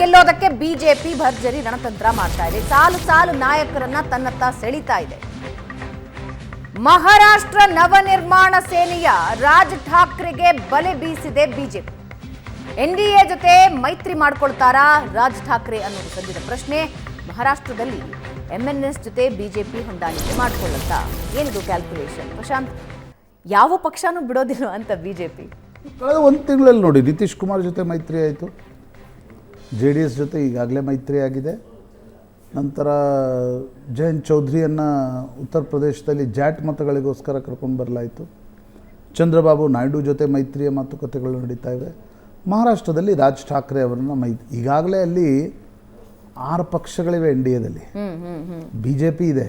ಗೆಲ್ಲೋದಕ್ಕೆ BJP ಭರ್ಜರಿ ರಣತಂತ್ರ ಮಾಡ್ತಾ ಇದೆ. ಸಾಲು ಸಾಲು ನಾಯಕರನ್ನ ತನ್ನತ್ತ ಸೆಳಿತಾ ಇದೆ. ಮಹಾರಾಷ್ಟ್ರ ನವನಿರ್ಮಾಣ ಸೇನೆಯ ರಾಜ್ ಠಾಕ್ರೆಗೆ ಬಲೆ ಬೀಸಿದೆ ಬಿಜೆಪಿ. ಎನ್ಡಿಎ ಜೊತೆ ಮೈತ್ರಿ ಮಾಡ್ಕೊಳ್ತಾರಾ ರಾಜ್ ಠಾಕ್ರೆ ಅನ್ನೋದು ಸದ್ಯದ ಪ್ರಶ್ನೆ. ಮಹಾರಾಷ್ಟ್ರದಲ್ಲಿ ಎಂಎನ್ಎಸ್ ಜೊತೆ ಬಿಜೆಪಿ ಹೊಂದಾಣಿಕೆ ಮಾಡ್ಕೊಳ್ಳುತ್ತಾ? ಏನಿದು ಕ್ಯಾಲ್ಕುಲೇಷನ್? ಪ್ರಶಾಂತ್, ಯಾವ ಪಕ್ಷನೂ ಬಿಡೋದಿಲ್ಲ ಅಂತ ಬಿಜೆಪಿ. ಕಳೆದ ಒಂದು ತಿಂಗಳಲ್ಲಿ ನೋಡಿ, ನಿತೀಶ್ ಕುಮಾರ್ ಜೊತೆ ಮೈತ್ರಿ ಆಯಿತು. ಜೆ ಡಿ ಎಸ್ ಜೊತೆ ಈಗಾಗಲೇ ಮೈತ್ರಿ ಆಗಿದೆ ನಂತರ ಜಯಂತ್ ಚೌಧರಿಯನ್ನು ಉತ್ತರ ಪ್ರದೇಶದಲ್ಲಿ ಜಾಟ್ ಮತಗಳಿಗೋಸ್ಕರ ಕರ್ಕೊಂಡು ಬರಲಾಯಿತು. ಚಂದ್ರಬಾಬು ನಾಯ್ಡು ಜೊತೆ ಮೈತ್ರಿಯ ಮಾತುಕತೆಗಳು ನಡೀತಾ ಇವೆ. ಮಹಾರಾಷ್ಟ್ರದಲ್ಲಿ ರಾಜ್ ಠಾಕ್ರೆ ಅವರನ್ನು ಮೈ ಈಗಾಗಲೇ ಅಲ್ಲಿ ಆರು ಪಕ್ಷಗಳಿವೆ ಎನ್ ಡಿ ಎದಲ್ಲಿ. ಬಿ ಜೆ ಪಿ ಇದೆ.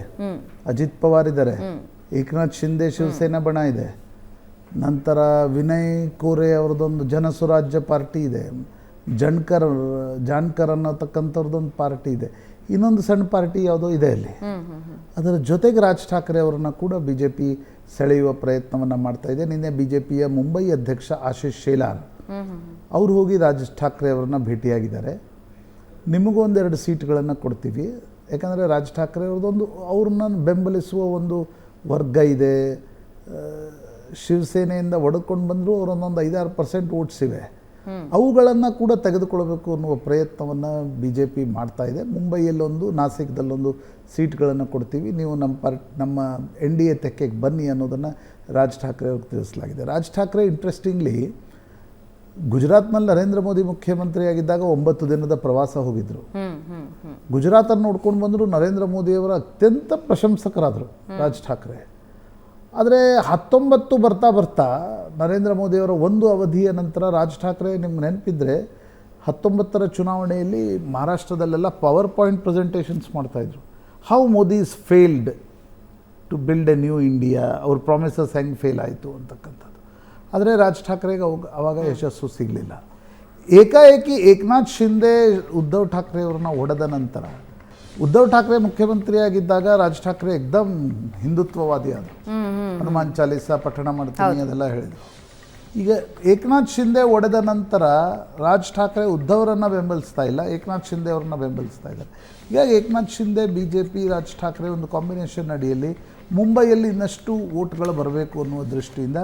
ಅಜಿತ್ ಪವಾರ್ ಇದ್ದಾರೆ. ಏಕನಾಥ್ ಶಿಂದೆ ಶಿವಸೇನಾ ಬಣ ಇದೆ. ನಂತರ ವಿನಯ್ ಕೋರೆ ಅವರದೊಂದು ಜನಸುರಾಜ್ಯ ಪಾರ್ಟಿ ಇದೆ. ಜಣ್ಕರ್ ಜಾನ್ಕರ್ ಅನ್ನತಕ್ಕಂಥವ್ರದ್ದೊಂದು ಪಾರ್ಟಿ ಇದೆ. ಇನ್ನೊಂದು ಸಣ್ಣ ಪಾರ್ಟಿ ಯಾವುದೋ ಇದೆ ಅಲ್ಲಿ. ಅದರ ಜೊತೆಗೆ ರಾಜ್ ಠಾಕ್ರೆ ಅವರನ್ನು ಕೂಡ ಬಿ ಜೆ ಪಿ ಸೆಳೆಯುವ ಪ್ರಯತ್ನವನ್ನು ಮಾಡ್ತಾ ಇದೆ. ನಿನ್ನೆ ಬಿ ಜೆ ಪಿಯ ಮುಂಬೈ ಅಧ್ಯಕ್ಷ ಆಶೀಶ್ ಶೇಲಾನ್ ಅವರು ಹೋಗಿ ರಾಜ್ ಠಾಕ್ರೆ ಅವರನ್ನ ಭೇಟಿಯಾಗಿದ್ದಾರೆ. ನಿಮಗೂ ಒಂದೆರಡು ಸೀಟ್ಗಳನ್ನು ಕೊಡ್ತೀವಿ. ಯಾಕಂದರೆ ರಾಜ್ ಠಾಕ್ರೆ ಅವ್ರದ್ದೊಂದು ಅವ್ರನ್ನ ಬೆಂಬಲಿಸುವ ಒಂದು ವರ್ಗ ಇದೆ. ಶಿವಸೇನೆಯಿಂದ ಒಡ್ಕೊಂಡು ಬಂದರೂ ಅವರೊಂದೊಂದು ಐದಾರು ಪರ್ಸೆಂಟ್ ವೋಟ್ಸ್ ಇವೆ. ಅವುಗಳನ್ನು ಕೂಡ ತೆಗೆದುಕೊಳ್ಬೇಕು ಅನ್ನುವ ಪ್ರಯತ್ನವನ್ನು ಬಿ ಜೆ ಪಿ ಮಾಡ್ತಾ ಇದೆ. ಮುಂಬೈಯಲ್ಲೊಂದು ನಾಸಿಕ್ದಲ್ಲೊಂದು ಸೀಟ್ಗಳನ್ನು ಕೊಡ್ತೀವಿ. ನೀವು ನಮ್ಮ ಪಾರ್ಟ್ ನಮ್ಮ ಎನ್ ಡಿ ಎ ತೆಕ್ಕೆಗೆ ಬನ್ನಿ ಅನ್ನೋದನ್ನು ರಾಜ್ ಠಾಕ್ರೆ ಅವ್ರಿಗೆ ತಿಳಿಸಲಾಗಿದೆ. ರಾಜ್ ಠಾಕ್ರೆ ಇಂಟ್ರೆಸ್ಟಿಂಗ್ಲಿ ಗುಜರಾತ್ನಲ್ಲಿ ನರೇಂದ್ರ ಮೋದಿ ಮುಖ್ಯಮಂತ್ರಿಯಾಗಿದ್ದಾಗ ಒಂಬತ್ತು ದಿನದ ಪ್ರವಾಸ ಹೋಗಿದ್ದರು ಗುಜರಾತನ್ನು ನೋಡ್ಕೊಂಡು ಬಂದರು ನರೇಂದ್ರ ಮೋದಿಯವರ ಅತ್ಯಂತ ಪ್ರಶಂಸಕರಾದರು ರಾಜ್ ಠಾಕ್ರೆ. ಆದರೆ ಹತ್ತೊಂಬತ್ತು ಬರ್ತಾ ಬರ್ತಾ ನರೇಂದ್ರ ಮೋದಿಯವರ ಒಂದು ಅವಧಿಯ ನಂತರ ರಾಜ್ ಠಾಕ್ರೆ ನಿಮ್ಗೆ ನೆನಪಿದ್ರೆ ಹತ್ತೊಂಬತ್ತರ ಚುನಾವಣೆಯಲ್ಲಿ ಮಹಾರಾಷ್ಟ್ರದಲ್ಲೆಲ್ಲ ಪವರ್ ಪಾಯಿಂಟ್ ಪ್ರೆಸೆಂಟೇಷನ್ಸ್ ಮಾಡ್ತಾಯಿದ್ರು how Modi is failed to build a new India ಅವ್ರ ಪ್ರಾಮಿಸಸ್ ಹೆಂಗೆ ಫೇಲ್ ಆಯಿತು ಅಂತಕ್ಕಂಥದ್ದು. ಆದರೆ ರಾಜ್ ಠಾಕ್ರೆಗೆ ಅವಾಗ ಅವಾಗ ಯಶಸ್ಸು ಸಿಗಲಿಲ್ಲ. ಏಕಾಏಕಿ ಏಕನಾಥ್ ಶಿಂದೆ, ಉದ್ಧವ್ ಠಾಕ್ರೆಯವ್ರನ್ನ ಒಡೆದ ನಂತರ ಉದ್ಧವ್ ಠಾಕ್ರೆ ಮುಖ್ಯಮಂತ್ರಿಯಾಗಿದ್ದಾಗ ರಾಜ್ ಠಾಕ್ರೆ ಎಕ್ದಮ್ ಹಿಂದುತ್ವವಾದಿ ಆದರು. ಹ್ಮ್ ಹನುಮಾನ್ ಚಾಲೀಸ ಪಠಣ ಮಾಡ್ತೀನಿ ಅದೆಲ್ಲ ಹೇಳಿದರು. ಈಗ ಏಕನಾಥ್ ಶಿಂದೆ ಒಡೆದ ನಂತರ ರಾಜ್ ಠಾಕ್ರೆ ಉದ್ಧವರನ್ನು ಬೆಂಬಲಿಸ್ತಾ ಇಲ್ಲ ಏಕನಾಥ್ ಶಿಂದೆ ಅವ್ರನ್ನ ಬೆಂಬಲಿಸ್ತಾ ಇದ್ದಾರೆ. ಹೀಗಾಗಿ Eknath Shinde B J P Raj Thackeray ಒಂದು ಕಾಂಬಿನೇಷನ್ ಅಡಿಯಲ್ಲಿ ಮುಂಬೈಯಲ್ಲಿ ಇನ್ನಷ್ಟು ಓಟ್ಗಳು ಬರಬೇಕು ಅನ್ನುವ ದೃಷ್ಟಿಯಿಂದ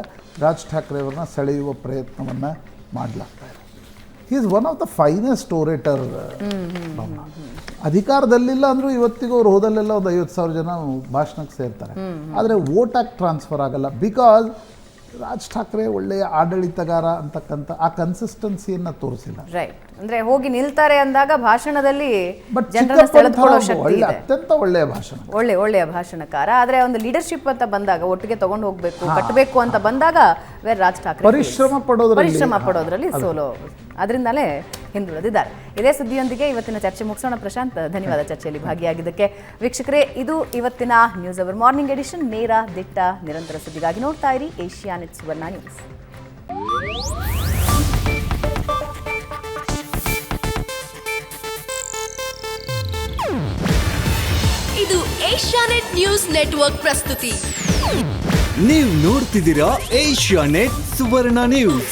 ರಾಜ್ ಠಾಕ್ರೆ ಅವರನ್ನ ಸೆಳೆಯುವ ಪ್ರಯತ್ನವನ್ನು ಮಾಡಲಾಗ್ತಾ ಇದೆ he is one of the finest orator ಅಧಿಕಾರದಲ್ಲಿಲ್ಲ ಅಂದ್ರೂ ಇವತ್ತಿಗೂ ಅವ್ರು ಹೋದಲ್ಲೆಲ್ಲ ಒಂದು ಐವತ್ತು ಸಾವಿರ ಜನ ಭಾಷಣಕ್ಕೆ ಸೇರ್ತಾರೆ. ಆದರೆ ವೋಟಾಗಿ ಟ್ರಾನ್ಸ್ಫರ್ ಆಗಲ್ಲ. ಬಿಕಾಸ್ ರಾಜ್ ಠಾಕ್ರೆ ಒಳ್ಳೆಯ ಆಡಳಿತಗಾರ ಅಂತಕ್ಕಂಥ ಆ ಕನ್ಸಿಸ್ಟೆನ್ಸಿಯನ್ನು ತೋರಿಸಿಲ್ಲ. ರೈಟ್ ಅಂದ್ರೆ ಹೋಗಿ ನಿಲ್ತಾರೆ ಅಂದಾಗ ಭಾಷಣದಲ್ಲಿ ಒಳ್ಳೆ ಅತ್ಯಂತ ಒಳ್ಳೆಯ ಭಾಷಣ. ಒಳ್ಳೆ ಒಳ್ಳೆಯ ಭಾಷಣಕಾರ. ಆದ್ರೆ ಒಂದು ಲೀಡರ್ಶಿಪ್ ಅಂತ ಬಂದಾಗ ಒಟ್ಟಿಗೆ ತಗೊಂಡು ಹೋಗ್ಬೇಕು ಕಟ್ಟಬೇಕು ಅಂತ ಬಂದಾಗ ವೇರ್ ರಾಜ್ ಠಾಕ್ರೆ ಪರಿಶ್ರಮ ಪಡೋದ್ರಲ್ಲಿ ಪರಿಶ್ರಮ ಪಡೋದ್ರಲ್ಲಿ ಸೋಲೋ. ಅದರಿಂದಲೇ ಹಿಂದುಳಿದಿದ್ದಾರೆ. ಇದೇ ಸುದ್ದಿಯೊಂದಿಗೆ ಇವತ್ತಿನ ಚರ್ಚೆ ಮುಗಿಸೋಣ. ಪ್ರಶಾಂತ್ ಧನ್ಯವಾದ ಚರ್ಚೆಯಲ್ಲಿ ಭಾಗಿಯಾಗಿದ್ದಕ್ಕೆ. ವೀಕ್ಷಕರೇ ಇದು ಇವತ್ತಿನ ನ್ಯೂಸ್ ಅವರ್ ಮಾರ್ನಿಂಗ್ ಎಡಿಷನ್ ನೇರ ದಿಟ್ಟ ನಿರಂತರ ಸುದ್ದಿಗಾಗಿ ನೋಡ್ತಾ ಇರಿ ಏಷ್ಯಾ ನೆಟ್ ಸುವರ್ಣ ನ್ಯೂಸ್ ಇದು ಏಷ್ಯಾನೆಟ್ ನ್ಯೂಸ್ ನೆಟ್ವರ್ಕ್ ಪ್ರಸ್ತುತಿ. ನೀವು ನೋಡ್ತಿದ್ದೀರಾ ಏಷ್ಯಾನೆಟ್ ಸುವರ್ಣ ನ್ಯೂಸ್